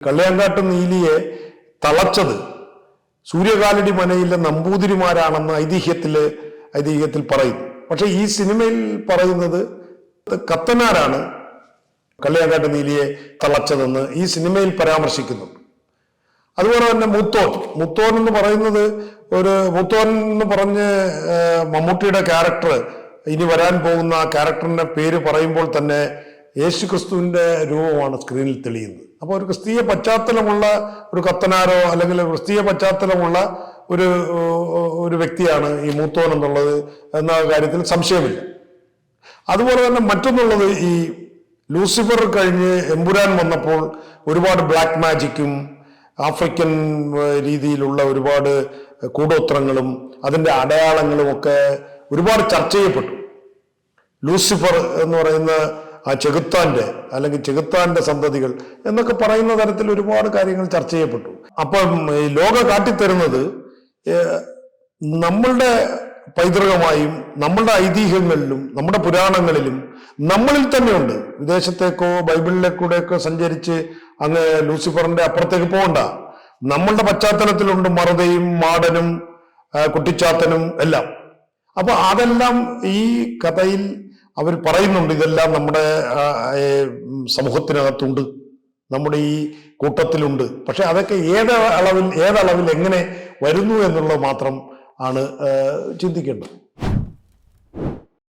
കള്ളിയാങ്കാട്ട് നീലിയെ തളച്ചത് സൂര്യകാലടി മനയിലെ നമ്പൂതിരിമാരാണെന്ന് ഐതിഹ്യത്തിൽ ഐതിഹ്യത്തിൽ പറയുന്നു. പക്ഷെ ഈ സിനിമയിൽ പറയുന്നത് കത്തനാരാണ് കള്ളിയാങ്കാട്ട് നീലിയെ തളച്ചതെന്ന് ഈ സിനിമയിൽ പരാമർശിക്കുന്നു. അതുപോലെ തന്നെ മുത്തോൻ. മുത്തോൻ എന്ന് പറയുന്നത് ഒരു മുത്തോൻ എന്ന് പറഞ്ഞ് മമ്മൂട്ടിയുടെ ക്യാരക്ടർ ഇനി വരാൻ പോകുന്ന ആ ക്യാരക്ടറിന്റെ പേര് പറയുമ്പോൾ തന്നെ യേശു ക്രിസ്തുവിന്റെ രൂപമാണ് സ്ക്രീനിൽ തെളിയുന്നത്. അപ്പോൾ ഒരു ക്രിസ്തീയ പശ്ചാത്തലമുള്ള ഒരു കത്തനാരോ അല്ലെങ്കിൽ ഒരു ക്രിസ്തീയ പശ്ചാത്തലമുള്ള ഒരു ഒരു വ്യക്തിയാണ് ഈ മൂത്തോൻ എന്നുള്ളത് എന്ന കാര്യത്തിൽ സംശയമില്ല. അതുപോലെ തന്നെ മറ്റൊന്നുള്ളത് ഈ ലൂസിഫർ കഴിഞ്ഞ് എമ്പുരാൻ വന്നപ്പോൾ ഒരുപാട് ബ്ലാക്ക് മാജിക്കും ആഫ്രിക്കൻ രീതിയിലുള്ള ഒരുപാട് കൂടോത്രങ്ങളും അതിന്റെ അടയാളങ്ങളും ഒക്കെ ഒരുപാട് ചർച്ച ചെയ്യപ്പെട്ടു. ലൂസിഫർ എന്ന് പറയുന്ന ആ ചെകുത്താന്റെ അല്ലെങ്കിൽ ചെകുത്താന്റെ സന്തതികൾ എന്നൊക്കെ പറയുന്ന തരത്തിൽ ഒരുപാട് കാര്യങ്ങൾ ചർച്ച ചെയ്യപ്പെട്ടു. അപ്പം ഈ ലോക കാട്ടിത്തരുന്നത് നമ്മളുടെ പൈതൃകമായും നമ്മളുടെ ഐതിഹ്യങ്ങളിലും നമ്മുടെ പുരാണങ്ങളിലും നമ്മളിൽ തന്നെയുണ്ട് വിദേശത്തേക്കോ ബൈബിളിലേക്കൂടെയൊക്കെ സഞ്ചരിച്ച് അങ്ങ് ലൂസിഫറിന്റെ അപ്പുറത്തേക്ക് പോകണ്ട. നമ്മളുടെ പശ്ചാത്തലത്തിലുണ്ട് മറുതയും മാടനും കുട്ടിച്ചാത്തനും എല്ലാം. അപ്പൊ അതെല്ലാം ഈ കഥയിൽ അവർ പറയുന്നുണ്ട് ഇതെല്ലാം നമ്മുടെ സമൂഹത്തിനകത്തുണ്ട്. നമ്മുടെ ഈ കൂട്ടത്തിലുണ്ട്. പക്ഷെ അതൊക്കെ ഏത് അളവിൽ ഏതളവിൽ എങ്ങനെ വരുന്നു എന്നുള്ളത് മാത്രം ആണ് ചിന്തിക്കേണ്ടത്.